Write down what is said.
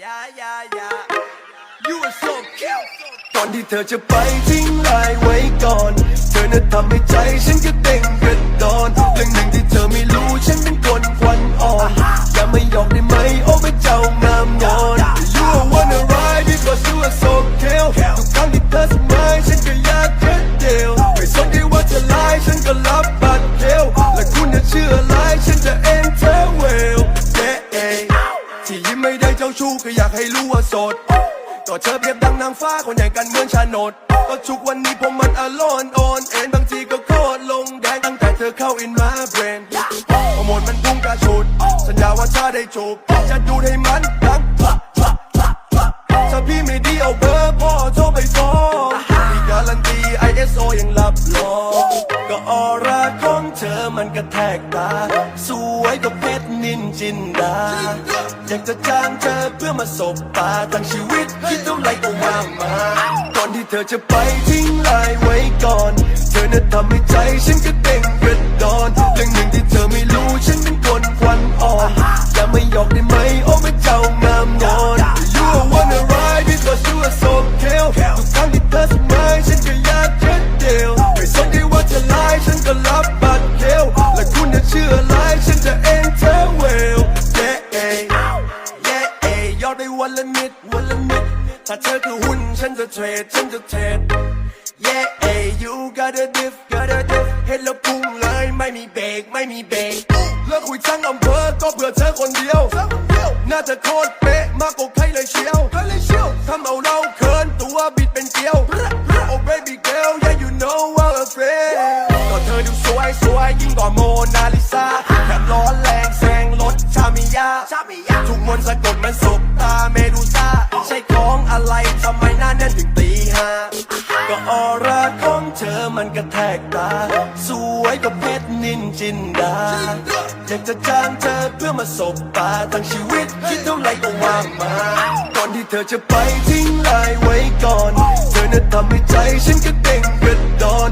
Yeah, yeah, yeah. You are so cute. ตอนที่เธอจะไปทิ้งลายไว้ก่อน เธอน่ะทำให้ใจฉันก็เต้นกระดอน ชู้ก็อยากให้รู้ว่าโสดก็เธอเปรียบดังนางฟ้าคนใหญ่กันเหมือนชาโนดก็ชุกวันนี้ผมมันอลอนออนเอ็นบางทีก็โคตรลงแดงตั้งแต่เธอเข้าอินมาเบรนฮอร์โมนมันพุ่งกระชุด สัญญาว่าถ้าได้จูบจะดูดให้มันดังถ้าพี่ไม่ดีเอาเบอร์พ่อโทรไปฟ้อง ระแทกตา สวยก็เพชรนินจินดา อยากจะจ้างเธอเพื่อมาสบตาทั้งชีวิตคิดเท่าไรก็ว่ามา ก่อนที่เธอจะไปทิ้งลายไว้ก่อน เธอน่ะทำให้ใจฉันก็เต้นกระดอนเรื่องหนึ่งที่เธอไม่รู้ฉันเป็นคนควันอ่อนอย่ามาหยอกได้ไหมโอ้พระเจ้างามงอน You are wanna ride because you are so cute ทุกครั้งที่เธอสมัยฉันก็อยากแค่เดียวไม่สนใจว่าเธอไลายฉันก็รับบัต หุ้นฉันจะเทรดฉันจะเทรด yeah you got a diff got a diff เห็นแล้วพุ่งเลยไม่มีเบรกไม่มีเบรกเลิกคุยทั้งอำเภอก็เพื่อเธอคนเดียว น่าจะโคตรเป๊ะมากกว่าใครเลยเชียวทำเอาเราเขินตัวบิดเป็นเกลียว oh baby girl yeah you know how I feel ก็เธอดูสวยสวยยิ่งกว่าโมนาลิซาแถมร้อนแรงแซงรถชามิยาชามิยาทุกมนต์สะกดมันส ของเธอมันกระแทกตา สวยกว่าเพชรนินจินดาอยากจะจ้างเธอเพื่อมาสบตาทั้งชีวิต คิดเท่าไรก็ว่ามา ก่อนที่เธอจะไปทิ้งลายไว้ก่อน เธอน่ะทำให้ใจฉันก็เต้งกระดอน